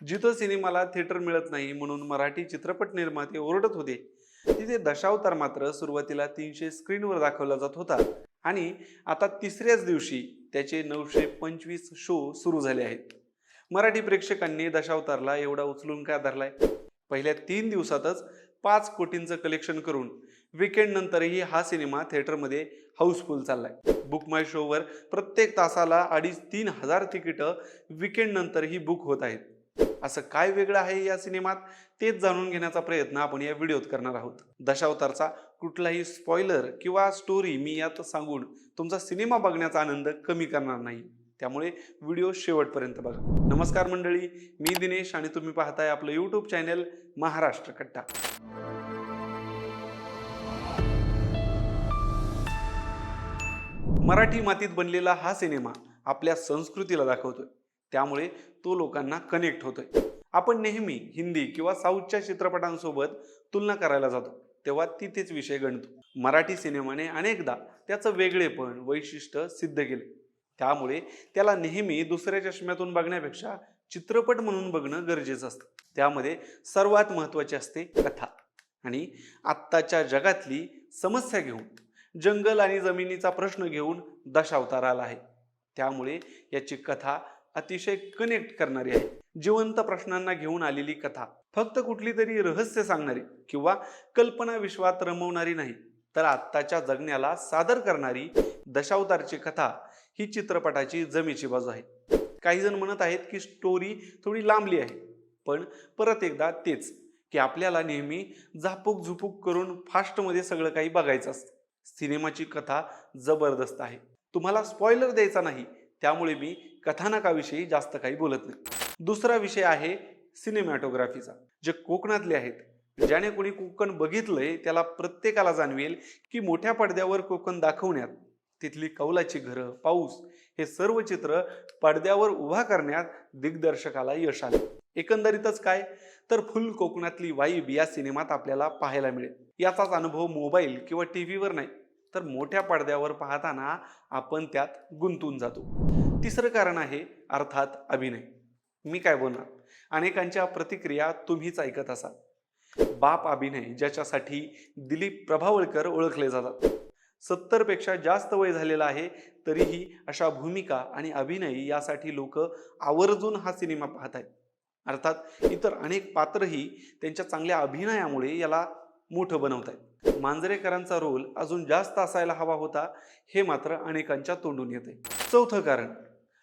जिथं सिनेमाला थिएटर मिळत नाही म्हणून मराठी चित्रपट निर्माते ओरडत होते. तिथे दशावतार मात्र सुरुवातीला तीनशे स्क्रीनवर दाखवला जात होता आणि आता तिसऱ्याच दिवशी त्याचे नऊशे पंचवीस शो सुरू झाले आहेत. मराठी प्रेक्षकांनी दशावतारला एवढा उचलून का धरलाय? पहिल्या तीन दिवसातच पाच कोटींचं कलेक्शन करून विकेंड नंतरही हा सिनेमा थिएटरमध्ये हाऊसफुल चाललाय. बुक माय शोवर प्रत्येक तासाला अडीच तीन हजार तिकीटं विकेंड नंतरही बुक होत आहेत. असं काय वेगळं आहे या सिनेमात? तेच जाणून घेण्याचा प्रयत्न आपण या व्हिडिओत करणार आहोत. दशावतारचा कुठलाही स्पॉइलर किंवा स्टोरी मी यात सांगून तुमचा सिनेमा बघण्याचा आनंद कमी करणार नाही. त्यामुळे व्हिडिओ शेवटपर्यंत बघा. नमस्कार मंडळी मी दिनेश आणि तुम्ही पाहताय आपलं यूट्यूब चॅनल महाराष्ट्र कट्टा. मराठी मातीत बनलेला हा सिनेमा आपल्या संस्कृतीला दाखवतोय. त्यामुळे तो लोकांना कनेक्ट होतोय. आपण नेहमी हिंदी किंवा साऊथच्या चित्रपटांसोबत तुलना करायला जातो तेव्हा तिथेच विषय गणतो. मराठी सिनेमाने अनेकदा त्याचं वेगळेपण वैशिष्ट्य सिद्ध केले. त्यामुळे त्याला नेहमी दुसऱ्या चष्म्यातून बघण्यापेक्षा चित्रपट म्हणून बघणं गरजेचं असतं. त्यामध्ये सर्वात महत्त्वाची असते कथा. आणि आत्ताच्या जगातली समस्या घेऊन जंगल आणि जमिनीचा प्रश्न घेऊन दशावतार आला आहे. त्यामुळे याची कथा अतिशय कनेक्ट करणारी आहे. जिवंत प्रश्नांना घेऊन आलेली कथा. फक्त कुठली तरी रहस्य सांगणारी किंवा कल्पना विश्वात रमवणारी नाही तर आत्ताच्या जगण्याला सादर करणारी दशावतारची कथा ही चित्रपटाची जमेची बाजू आहे. काही जण म्हणत आहेत की स्टोरी थोडी लांबली आहे पण परत एकदा तेच की आपल्याला नेहमी झापूक झुपूक करून फास्टमध्ये सगळं काही बघायचं असतं. सिनेमाची कथा जबरदस्त आहे. तुम्हाला स्पॉइलर द्यायचा नाही त्यामुळे मी कथानकाविषयी जास्त काही बोलत नाही. दुसरा विषय आहे सिनेमॅटोग्राफीचा. जे कोकणातले आहेत ज्याने कोणी कोकण बघितलंय त्याला प्रत्येकाला जाणवेल की मोठ्या पडद्यावर कोकण दाखवण्यात तिथली कौलाची घरं पाऊस हे सर्व चित्र पडद्यावर उभा करण्यात दिग्दर्शकाला यश आले. एकंदरीतच काय? तर फुल कोकणातली वाईब या सिनेमात आपल्याला पाहायला मिळेल. याचाच अनुभव मोबाईल किंवा टी व्हीवर नाही. तर मोठ्या पडद्यावर पाहताना आपण त्यात गुंतून जातो. तिसरं कारण आहे अर्थात अभिनय. मी काय बोलणार? अनेकांच्या प्रतिक्रिया तुम्हीच ऐकत असाल. बाप अभिनय ज्याच्यासाठी दिलीप प्रभावळकर ओळखले जातात. सत्तरपेक्षा जास्त वय झालेलं आहे तरीही अशा भूमिका आणि अभिनय यासाठी लोक आवर्जून हा सिनेमा पाहत आहेत अर्थात इतर अनेक पात्रही त्यांच्या चांगल्या अभिनयामुळे याला मोठं बनवत आहेत. मांजरेकरांचा रोल अजून जास्त असायला हवा होता हे मात्र अनेकांच्या तोंडून येते. चौथं कारण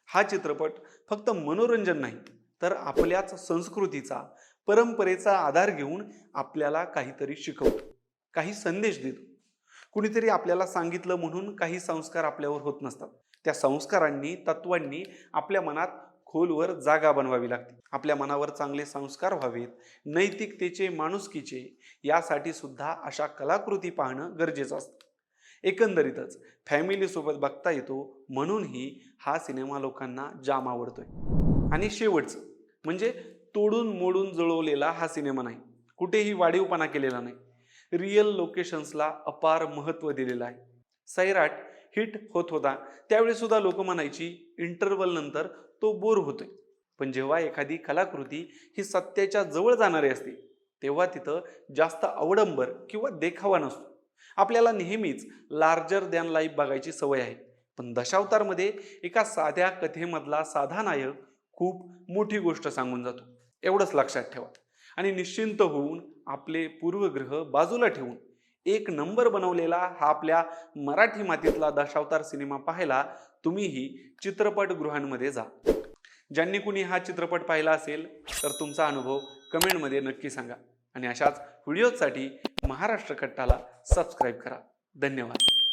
हा चित्रपट फक्त मनोरंजन नाही तर आपल्याच संस्कृतीचा परंपरेचा आधार घेऊन आपल्याला काहीतरी शिकवतो काही संदेश देतो. कुणीतरी आपल्याला सांगितलं म्हणून काही संस्कार आपल्यावर होत नसतात. त्या संस्कारांनी तत्वांनी आपल्या मनात खोलवर जागा बनवावी लागते. आपल्या मनावर चांगले संस्कार व्हावेत नैतिकतेचे माणुसकीचे यासाठी सुद्धा अशा कलाकृती पाहणं गरजेचं असतं. एकंदरीतच फॅमिलीसोबत बघता येतो म्हणूनही हा सिनेमा लोकांना जाम आवडतोय. आणि शेवटचं म्हणजे तोडून मोडून जुळवलेला हा सिनेमा नाही. कुठेही वाढीवपणा केलेला नाही. रिअल लोकेशन्सला अपार महत्त्व दिलेलं आहे. सैराट हिट होत होता. त्यावेळी सुद्धा लोक म्हणायची इंटरवल नंतर तो बोर होतोय. पण जेव्हा एखादी कलाकृती ही सत्याच्या जवळ जाणारी असते तेव्हा तिथं जास्त अवडंबर किंवा देखावा नसतो. आपल्याला नेहमीच लार्जर दॅन लाईफ बघायची सवय आहे. पण दशावतारमध्ये एका साध्या कथेमधला साधा नायक खूप मोठी गोष्ट सांगून जातो. एवढंच लक्षात ठेवा. आणि निश्चिंत होऊन आपले पूर्वग्रह बाजूला ठेवून एक नंबर बनवलेला हा आपल्या मराठी मातीतला दशावतार सिनेमा पाहायला तुम्हीही चित्रपटगृहांमध्ये जा. ज्यांनी कुणी हा चित्रपट पाहिला असेल तर तुमचा अनुभव कमेंटमध्ये नक्की सांगा. आणि अशाच व्हिडिओसाठी महाराष्ट्र कट्टाला सबस्क्राईब करा. धन्यवाद.